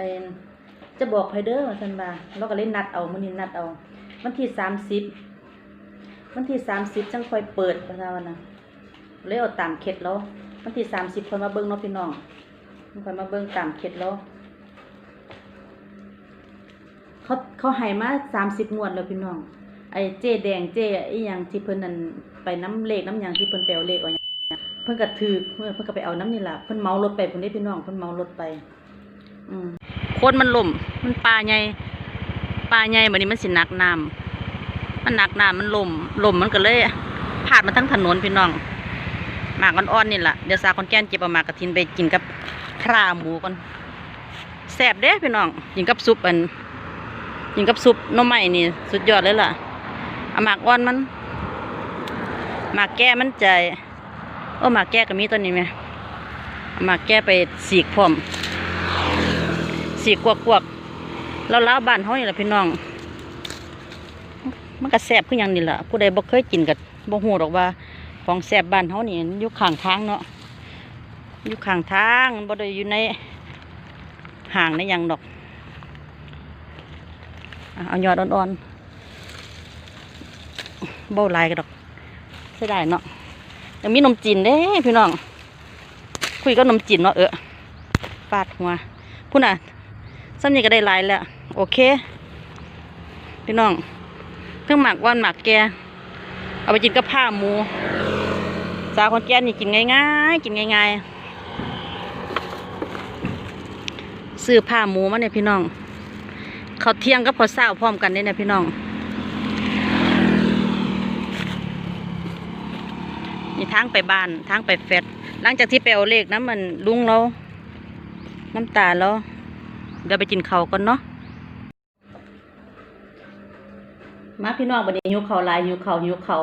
อ้จะบอกไผเด้อว่านว่าเราก็เลยนัดเอามื้อนี้นัดเอา วันที่30วันที่30จังค่อยเปิดว่าซั่นว่านะเลยเอาตามเคล็ดแล้ววันที่30ค่อยมาเบิ่งเนาะพี่น้องค่อยมาเบิ่งตามเคล็ดแล้วเขาเขาให้มา30งวดแล้วพี่น้อง ไอ้เจ๊แดงเจ๊อีหยังที่เพิ่นนั่นไปน้ำเลขน้ำยังที่เพิ่นไปเอาเลขเอาเพิ่นก็ถือเมื่อเพิ่นก็ไปเอาน้ำนี่ล่ะเพิ่นเมารถไปเพิ่นได้พี่น้องเพิ่นเมารถไป อืม คนมันล่มมันปลาใหญ่ปลาใหญ่แบัดนี้มันสินักน้ำมันหนักน้ำมันล่มล่มมันก็เลยพาดมาทั้งถนนพี่น้องหมากอ่อนๆนี่แหละเดี๋ยวสาคนแก่นเก็บเอาหมากกระทินไปกินกับคราหมูก่อนแซ่บเด้พี่น้องกินกับซุปอันกินกับซุปหน่อไม้นี่สุดยอดเลยล่ะเอาหมากอ่อนมันหมากแก้มันใจโอ้หมากแก้ก็มีตัวนี้ไหมหมากแก้ไปสีกพร้อม สีกวกกวกแล้วล้าวบ้านเขานี่แหละพี่น้อง มันก็แซ่บขึ้นอย่างนี้แหละผู้ใดบ่เคยกินกับบ่ฮู้หรอกว่า ของแซ่บบ้านเขานี่อยู่ข้างทางเนาะอยู่ข้างทางบ่ได้อยู่ในห่างในยังดอกเอายอดอ่อนๆเบ้าลายกันดอกใช่ได้เนาะยังมีนมจีนเด้พี่น้อง คุยกับนมจีนเนาะเออฟาดหัวพุ่นอะ ซ้ำนี่ก็ได้หลายแล้ว โอเค พี่น้องเครื่องหมักว่านหมักแก เอาไปกินกับผ้าหมู สาวคนแก่นี่กินง่ายๆ กินง่ายๆ ซื้อผ้าหมูมาเนี่ยพี่น้อง เขาเที่ยงกับข้าวเช้าพร้อมกันเนี่ยพี่น้อง นี่ทางไปบ้านทางไปแฟดหลังจากที่ไปเอาเลขน้ำมันลุงเรา น้ำตาแล้ว เดี๋ยวไปกินเขาก่อนเนาะมาพี่น้องบันนี้หิวเขาลายหิวเขาวหิวเขา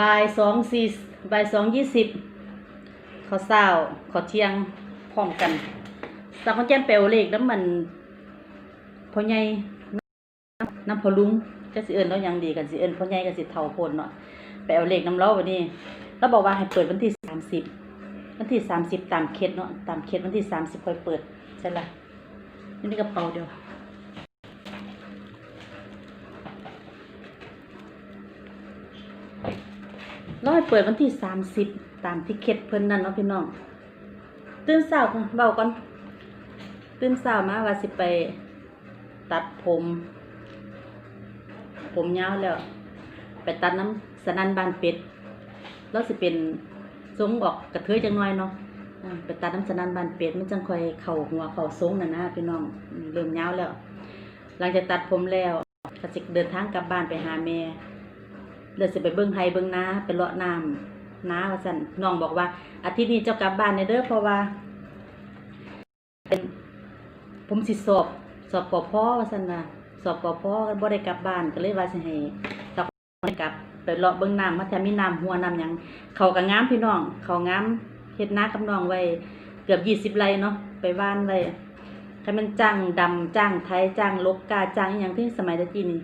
บ่ายสองสี่บ่ายสองยี่สิบเขาเศร้าเขาเที่ยงพร้อมกันสาวคนแจ้นไปเอาเลขน้ำมันพ่อใหญ่น้ำพอลุงจะสิเอิญเรายังดีกันสิเอิญพ่อใหญ่กันสิเท่าโพนเนาะไปเอาเลขน้ำเล้าวันนี้เราบอกว่าให้เปิดวันที่สามสิบ วันที่สามสิบตามเคสเนาะตามเคสวันที่สามสิบค่อยเปิดใช่ละนี่นี่กระเป๋าเดียวราให้เปิดวันที่สามสิบตามที่เคสเพิ่นนั่นเนาะพี่น้องตื่นเช้าเบาก่อนตื่นเช้ามาว่าสิไปตัดผม ผมยาวแล้ว ไปตัดน้ำสนันบานเป็ดแล้วสิเป็น ทรงออกกระเทยจังน้อยเนาะไปตัดน้ำสนันบานเป็ดมันจังคอยเข่าหัวเข่าทรงน่ะนะพี่น้องเริ่มยาแล้ว หลังจากตัดผมแล้วก็สิเดินทางกลับบ้านไปหาแม่เดี๋ยวสิไปเบิ่งไฮเบิ่งนาไปเลาะน้ำน้าว่าสันน้องบอกว่า อาทิตย์นี้เจ้ากลับบ้านในเด้อเพราะว่า เป็นผมสิสอบ สอบปอพ่อว่าสั่นว่าสอบปอพ่อก็บ่ได้กลับบ้านก็เลยว่าสิให้ กลับไปเลาะเบิ่งน้ำมาแถมมีน้ำหัวน้ำยังเขาก็งามพี่น้อง เขาง้ามเฮ็ดนากับน้องไว้เกือบยี่สิบไรเนาะไปว่านไว้ถ้ามันจ้างดำจ้างไทยจ้างลกกาจ้างอย่างที่สมัยตะกี้นี่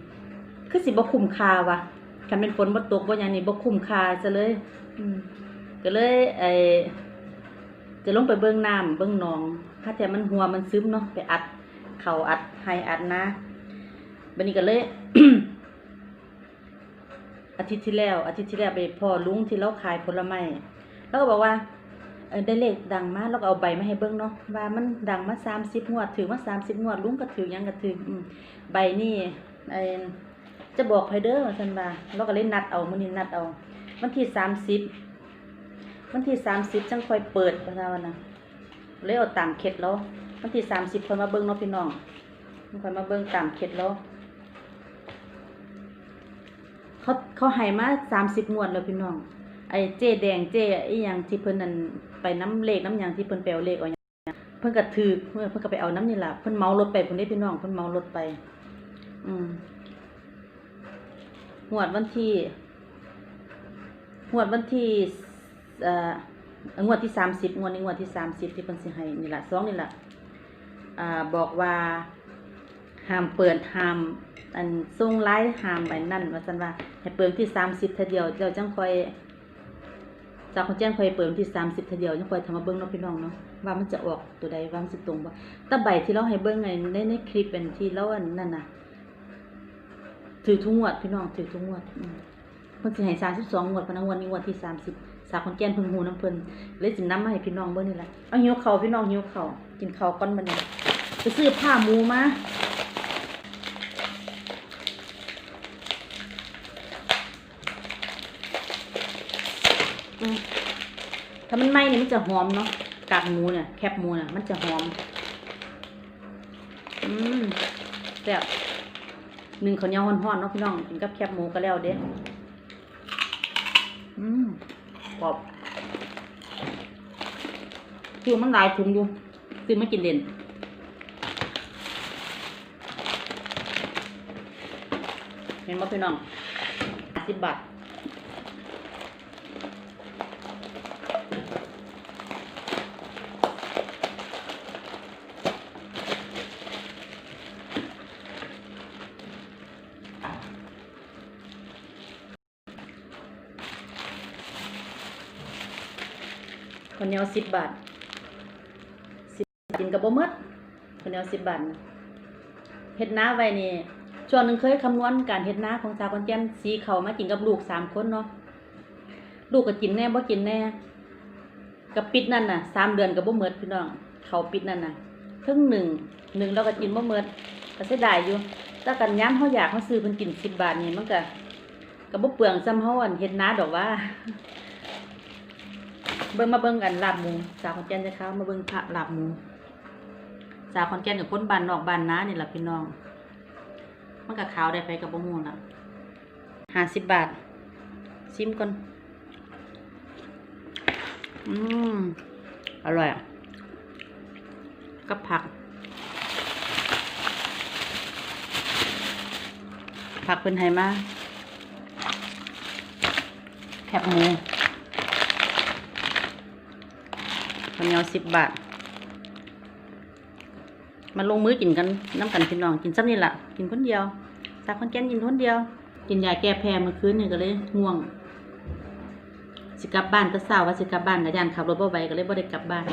คือสิบ่คุ้มค่าวะคันเป็นฝนบ่ตกบ่หยังนี่บ่คุ้มค่าซะเลยอืก็เลยไอจะลงไปเบิ่งน้ำเบิ่งหนองถ้าแต่มันหัวมันซึมเนาะไปอัด เขาอัดให้อัดนะบัดนี้ก็เลย อาทิตย์ที่แล้ว อาทิตย์ที่แล้วไปพ่อลุงที่เราขายผลไม้แล้วก็บอกว่าเออได้เลขดังมากแล้วก็เอาใบมาให้เบิ่งเนาะว่ามันดังมาสามสิบงวดถือมาสามสิบงวดลุงก็ถือยังก็ถือใบนี่ไอจะบอกไผเด้อว่าซั่นว่าเราก็เลยนัดเอามื้อนี้นัดเอาวันที่สามสิบวันที่สามสิบจังค่อยเปิดว่าซั่นนะเลยเอาตามเคล็ดแล้ววันที่สามสิบค่อยมาเบิ่งเนาะพี่น้องค่อยมาเบิ่งตามเคล็ดแล้ว เขาเขาให้มาสามสิบงวดแล้วพี่น้อง ไอ้เจ๊แดงเจ๊ไอ้ยังที่เพิ่นนั่นไปน้ำเลขน้ำยังที่เพิ่นไปเอเลขเอาหยังเพิ่นก็ถือเพิ่นเพิ่นก็ไปเอาน้ำนี่แหละเพิ่นเมารถไปเพิ่นได้พี่น้องเพิ่นเมารถไป อืมงวดวันที่งวดวันที่เอ่องวดที่สามสิบงวดนี้งวดที่สามสิบที่เพิ่นสิให้นี่แหละสองนี่แหละอ่าบอกว่าห้ามเปิดห้าม อันส่งไลน์ห้ามไปนั่นว่าซั่นว่าให้เปิดที่สามสิบเท่าเดียวเราจังคอยจากคนแจ้งคอยเปิดวันที่30ทีเดียวยังคอยทำมาเบิ่งเนาะพี่น้องเนาะว่ามันจะออกตัวใดว่ามันสิตรงบ่แต่ใบที่เราให้เบิ่งในในในคลิปเป็นที่เราอันนั่นน่ะถือทุกงวดพี่น้องถือทุกงวดเพิ่นสิให้32งวดพนักงวดนี้งวดที่30สาวคนแก่นพิ่งฮู้นํเพิ่นเลยสินำมาให้พี่น้องเบิ่งนี่แหละเอาหิวเข้าพี่น้องหิวเข้ากินเข้าก่อนบัดนี้ไปซื้อผ้ามูมา ถ้ามันไหม้นี่ยมันจะหอมเนาะกากหมูเนี่ยแคบหมูเนี่ยมันจะหอม อืมแซ่บหนึ่งข้าวเหนียวฮ้อนๆเนาะพี่น้องกินกับแคบหมูก็แล้วเด้อืมกรอบคือมันลายถุงอยู่ซื้อมากินเด่นเห็นบ่พี่น้องสิบบาทข้าว เหนียวสิบบาทสิบบาทกินกับบ่มดข้าวเหนียวสิบบาทเฮ็ดน้าไว้นี่ช่วงหนึ่งเคยคำนวณการเฮ็ดน้าของสาวคนแก่นสีเขามากินกับลูกสามคนเนาะลูกก็กินแน่บ่กินแน่กับปิดนั่นน่ะสามเดือนกับบ่หมดพี่น้องเขาปิดนั่นน่ะครึ่งหนึ่งหนึ่งเราก็กินบ่หมดก็เสียดายอยู่แต่กันย้ำเฮาอยากเฮาซื้อเพิ่นกินสิบบาทนี่มันก็ก็บ่เปลืองซ้ำเฮาอันเฮ็ดน้าดอกว่า เบิ่งมาเบิ่งกันลาบหมูสาวขอนแก่นจะเขามาเบิ่งพระลาบหมูสาวขอนแก่นกับคนบ้านนอกบ้านน้านี่ล่ะพี่น้องมันก็ขาวได้ไปกับบ่ฮู้ล่ะห้าสิบบาทซิมก่อนอืมอร่อยอะกับผัก ผักเป็นไฮมาแคบหมู ข้าวเหนียวสิบบาท มาลงมือกินกันน้ำกันพี่น้องกินซ้ำนี่แหละกินคนเดียวสาวคนแก่นกินคนเดียว กินยาแก้แพ้เมื่อคืนนี่ก็เลยง่วง สิกลับบ้านแตะเช้าว่าสิกลับบ้านกับยานขับรถบ่ไหวก็เลยบ่ได้กลับบ้าน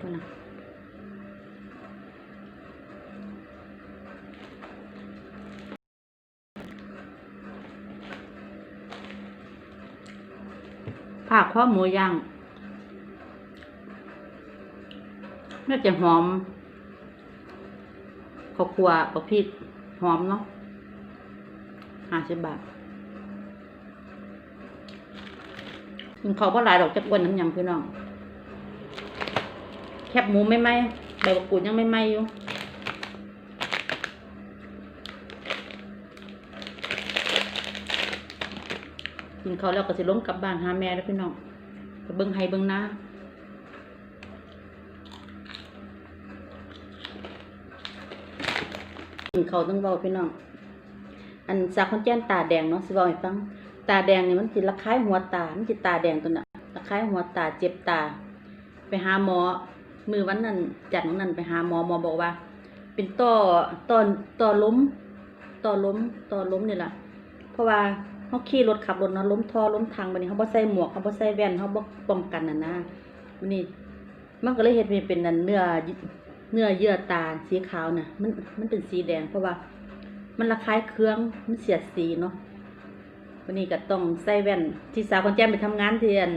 พูดนะ ผักข้อหมูย่างน่าจะหอมข้าวคั่วกับพริกหอมเนาะห้าสิบบาทกินเขาวบ่หลายดอกจักอ้วนน้ำยังพี่น้อง แคบหมูไม่ไหมใบมะกรูยังไม่ไหมอยู่ กินเขาวแล้วก็สิลงกลับบ้านหาแม่แล้วพี่น้องเบิ่งไห้เบิ่งน้ากินเขาวต้องเบาพี่น้อง อันจากคนแจนตาแดงเนาะสิเว้าให้ฟัง ตาแดงเนี่ยมันสิระคายหัวตา มันสิตาแดงตัวน่ะระคายหัวตาเจ็บตา ไปหาหมอ มือวันนั้นจัดวันนั้นไปหาหมอหมอบอกว่า เป็นต้อต้อต้อล้มต้อล้มต้อล้มเนี่ยแหละเพราะว่า เฮาขี่รถขับรถเนาะล้มท่อล้มทางบัดนี้เฮาบ่ใส่หมวกเฮาบ่ใส่แว่นเฮาบ่ป้องกันน่ะนะวันนี้มันก็เลยเฮ็ดให้เป็นอันเนื้อเนื้อเยื่อตาสีขาวน่ะมันมันเป็นสีแดงเพราะว่า มันระคายเคืองมันเสียดสีเนาะวันนี้ก็ต้องใส่แว่น ที่สาวคนแจ้มไปทำงานที่อัน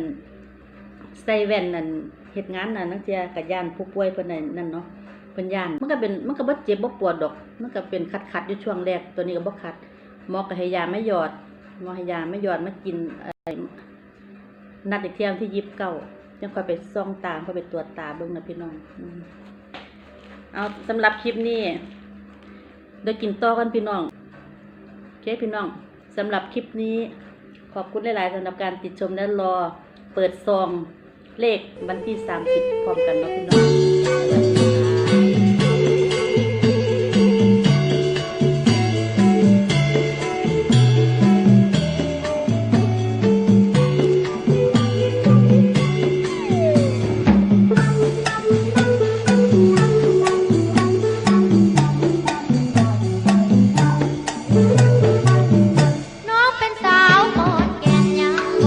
ใส่แว่นนั่นเฮ็ดงานน่ะนักเที่ยกับยานผู้ป่วยเพิ่นนั่นนั่นเนาะเพิ่นยานมันก็เป็นมันก็บ่เจ็บบ่ปวดดอก มันก็เป็นคัดๆอยู่ช่วงแรกตัวนี้ก็บ่คัดหมอก็ให้ยาไม่หยอด มอหยาไม่หยอดมากินเอ่อนัดอีกเที่ยงที่29จังค่อยไปส่องตาค่อยไปตรวจตาเบิ่งนะพี่น้องเอาสำหรับคลิปนี้เดี๋ยวกินต่อกันพี่น้องโอเคพี่น้องสำหรับคลิปนี้ ขอบคุณหลาย ๆสำหรับการติดชมและรอ เปิดซองเลขวันที่ 30 พร้อมกันนะพี่น้อง